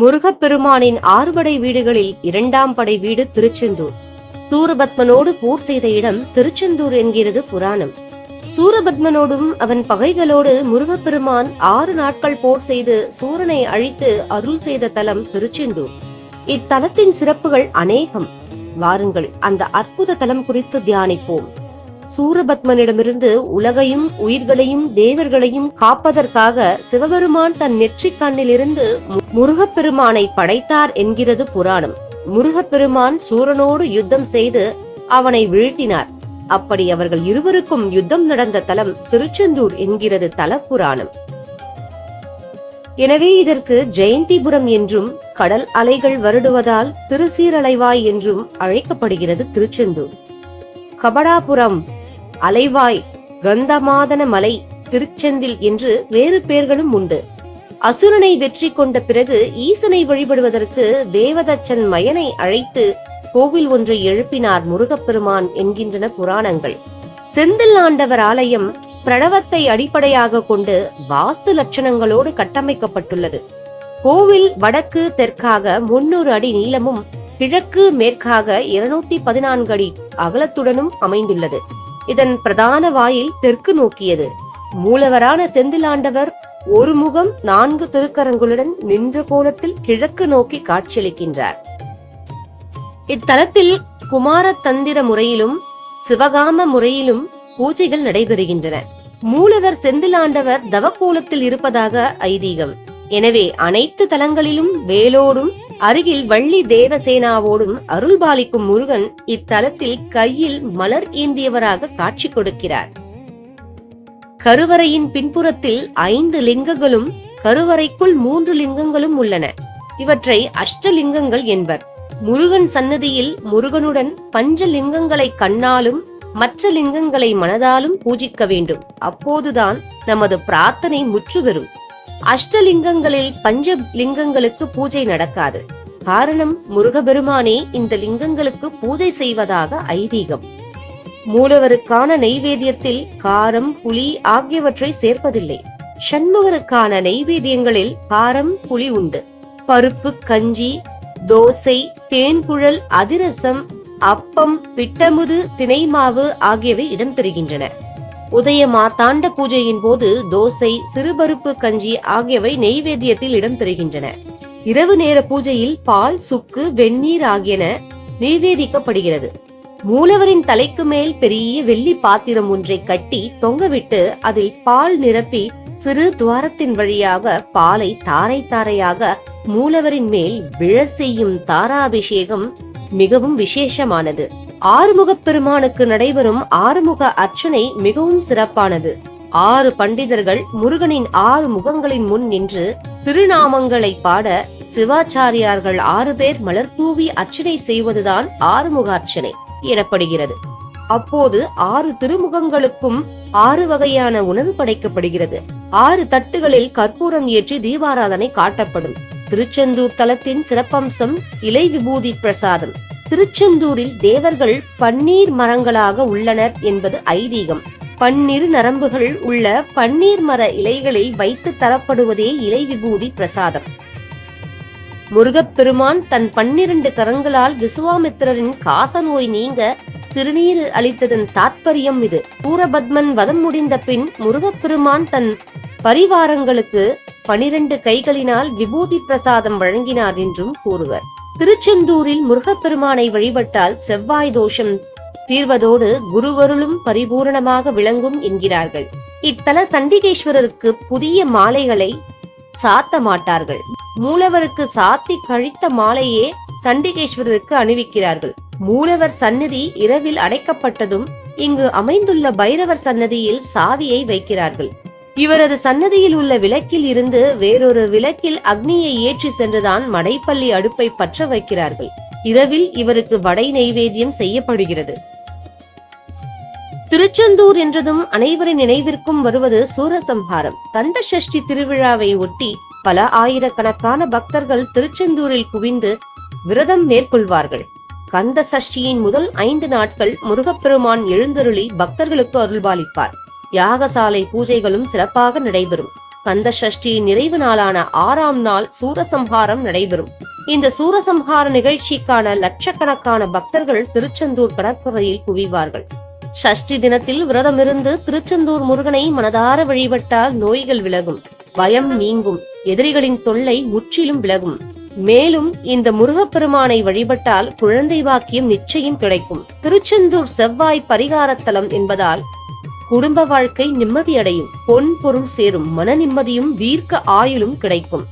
முருகப்பெருமானின் ஆறுபடை வீடுகளில் இரண்டாம் படை வீடு திருச்செந்தூர். சூரபத்மனோடு போர் செய்த இடம் திருச்செந்தூர் என்கிறது புராணம். சூரபத்மனோடும் அவன் பகைகளோடு முருகப்பெருமான் ஆறு நாட்கள் போர் செய்து சூரனை அழித்து அருள் செய்த தலம் திருச்செந்தூர். இத்தலத்தின் சிறப்புகள் அநேகம். வாருங்கள் அந்த அற்புத தலம் குறித்து தியானிப்போம். சூரபத்மனிடமிருந்து உலகையும் உயிர்களையும் தேவர்களையும் காப்பதற்காக சிவபெருமான் தன் நெற்றிக் கண்ணிலிருந்து முருகப்பெருமானை படைத்தார் என்கிறது புராணம். முருகப்பெருமான் சூரனோடு யுத்தம் செய்து அவனை வீழ்த்தினார். அப்படி அவர்கள் இருவருக்கும் யுத்தம் நடந்த தலம் திருச்செந்தூர் என்கிறது தல புராணம் எனவே இதற்கு ஜெயந்திபுரம் என்றும் கடல் அலைகள் வருடுவதால் திருசீரலைவாய் என்றும் அழைக்கப்படுகிறது திருச்செந்தூர். கபடாபுரம் அலைவாய் கந்தமாதன மலை திருச்செந்தில் என்று வேறு பெயர்களும் உண்டு. அசுரனை வெற்றி கொண்ட பிறகு ஈசனை வழிபடுவதற்கு தேவதச்சன் மயனை அழைத்து கோவில் ஒன்றை எழுப்பினார் முருகப்பெருமான் என்கின்றன புராணங்கள். செந்தில் ஆண்டவர் ஆலயம் பிரணவத்தை அடிப்படையாக கொண்டு வாஸ்து லட்சணங்களோடு கட்டமைக்கப்பட்டுள்ளது. கோவில் வடக்கு தெற்காக முன்னூறு அடி நீளமும் கிழக்கு மேற்காக இருநூத்தி பதினான்கு அடி அகலத்துடனும் அமைந்துள்ளது. இதன் பிரதான வாயில் தெற்கு நோக்கியது. மூலவரான செந்திலாண்டவர் ஒரு முகம் நான்கு திருக்கரங்களுடன் நின்ற கோலத்தில் கிழக்கு நோக்கி காட்சியளிக்கின்றார். இத்தலத்தில் குமார தந்திர முறையிலும் சிவகாம முறையிலும் பூஜைகள் நடைபெறுகின்றன. மூலவர் செந்திலாண்டவர் தவக்கோலத்தில் இருப்பதாக ஐதீகம். எனவே அனைத்து தலங்களிலும் வேலோடும் அருகில் வள்ளி தேவசேனாவோடும் அருள்பாலிக்கும் முருகன் இத்தலத்தில் கையில் மலர் ஏந்தியவராக காட்சி கொடுக்கிறார். கருவறையின் பின்புறத்தில் ஐந்து லிங்கங்களும் கருவறைக்குள் மூன்று லிங்கங்களும் உள்ளன. இவற்றை அஷ்டலிங்கங்கள் என்பர். முருகன் சன்னதியில் முருகனுடன் பஞ்ச லிங்கங்களை கண்ணாலும் மற்ற லிங்கங்களை மனதாலும் பூஜிக்க வேண்டும். அப்போதுதான் நமது பிரார்த்தனை முற்றுபெறும் அஷ்டலிங்கங்களில் பஞ்ச லிங்கங்களுக்கு பூஜை நடக்காது. காரணம் முருகபெருமானே இந்த லிங்கங்களுக்கு பூஜை செய்வதாக ஐதீகம். மூலவருக்கான நைவேத்தியத்தில் காரம் புளி ஆகியவற்றை சேர்ப்பதில்லை. சண்முகருக்கான நைவேத்தியங்களில் காரம் புளி உண்டு. பருப்பு கஞ்சி தோசை தேன்குழல் அதிரசம் அப்பம் பிட்டமுது திணைமாவு ஆகியவை இடம்பெறுகின்றன. உதய தாண்ட பூஜையின் போது தோசை சிறுபருப்பு கஞ்சி ஆகியவை நெய்வேத்தியத்தில் இடம்பெறுகின்றன இரவு நேர பூஜையில் பால் சுக்கு வெந்நீர் ஆகியன நிவேதிக்கப்படுகிறது மூலவரின் தலைக்கு மேல் பெரிய வெள்ளி பாத்திரம் ஒன்றை கட்டி தொங்கவிட்டு அதில் பால் நிரப்பி சிறு துவாரத்தின் வழியாக பாலை தாரை தாரையாக மூலவரின் மேல் விழ செய்யும் தாராபிஷேகம் மிகவும் விசேஷமானது. ஆறுமுகப் பெருமானுக்கு நடைபெறும் ஆறுமுக அர்ச்சனை மிகவும் சிறப்பானது. ஆறு பண்டிதர்கள் முருகனின் ஆறு முகங்களின் முன் நின்று திருநாமங்களை பாட சிவாச்சாரியார்கள் ஆறு பேர் மலர் தூவி அர்ச்சனை செய்வதுதான் ஆறுமுக அர்ச்சனை எனப்படுகிறது. அப்போது ஆறு திருமுகங்களுக்கும் ஆறு வகையான உணவு படைக்கப்படுகிறது. ஆறு தட்டுகளில் கற்பூரம் ஏற்றி தீபாராதனை காட்டப்படும். திருச்செந்தூர் தலத்தின் சிறப்பம்சம் இலை விபூதி பிரசாதம். திருச்செந்தூரில் தேவர்கள் பன்னீர் மரங்களாக உள்ளனர் என்பது ஐதீகம். பன்னிரு நரம்புகள் உள்ள பன்னீர் மர இலைகளில் வைத்து தரப்படுவதே இலை விபூதி பிரசாதம். முருகப்பெருமான் தன் பன்னிரண்டு கரங்களால் விசுவாமித்திரரின் காசநோய் நீங்க திருநீர் அளித்ததன் தாத்பரியம் இது. சூரபத்மன் வதம் முடிந்த பின் முருகப்பெருமான் தன் பரிவாரங்களுக்கு பனிரெண்டு கைகளினால் விபூதி பிரசாதம் வழங்கினார் என்றும் கூறுவர். திருச்செந்தூரில் முருகப்பெருமானை வழிபட்டால் செவ்வாய் தோஷம் தீர்வதோடு குருவருளும் பரிபூரணமாக விளங்கும் என்கிறார்கள். இத்தல சண்டிகேஸ்வரருக்கு புதிய மாலைகளை சாத்த மாட்டார்கள். மூலவருக்கு சாத்தி கழித்த மாலையே சண்டிகேஸ்வரருக்கு அணிவிக்கிறார்கள். மூலவர் சன்னதி இரவில் அடைக்கப்பட்டதும் இங்கு அமைந்துள்ள பைரவர் சன்னதியில் சாவியை வைக்கிறார்கள். இவரது சன்னதியில் உள்ள விளக்கில் இருந்து வேறொரு விளக்கில் அக்னியை ஏற்றி சென்றுதான் மடைப்பள்ளி அடுப்பை பற்ற வைக்கிறார்கள். இரவில் இவருக்கு வடை நெய்வேத்தியம் செய்யப்படுகிறது. திருச்செந்தூர் என்றதும் அனைவரின் நினைவிற்கும் வருவது சூரசம்ஹாரம். கந்த சஷ்டி திருவிழாவை ஒட்டி பல ஆயிரக்கணக்கான பக்தர்கள் திருச்செந்தூரில் குவிந்து விரதம் மேற்கொள்வார்கள். கந்த சஷ்டியின் முதல் ஐந்து நாட்கள் முருகப்பெருமான் எழுந்தருளி பக்தர்களுக்கு அருள்பாலிப்பார். யாகசாலை பூஜைகளும் சிறப்பாக நடைபெறும். கந்த சஷ்டி நிறைவு நாளான ஆறாம் நாள் சூரசம்ஹாரம் நடைபெறும். இந்த சூரசம்ஹார நிகழ்ச்சிக்கான லட்சக்கணக்கான பக்தர்கள் திருச்செந்தூர் கடற்கரையில் குவிவார்கள். சஷ்டி தினத்தில் விரதமிருந்து திருச்செந்தூர் முருகனை மனதார வழிபட்டால் நோய்கள் விலகும் பயம் நீங்கும் எதிரிகளின் தொல்லை முற்றிலும் விலகும். மேலும் இந்த முருகப்பெருமானை வழிபட்டால் குழந்தை வாக்கியம் நிச்சயம் கிடைக்கும். திருச்செந்தூர் செவ்வாய் பரிகாரத்தலம் என்பதால் குடும்ப வாழ்க்கை நிம்மதியடையும். பொன் பொருள் சேரும். மன நிம்மதியும் தீர்க்க ஆயுளும் கிடைக்கும்.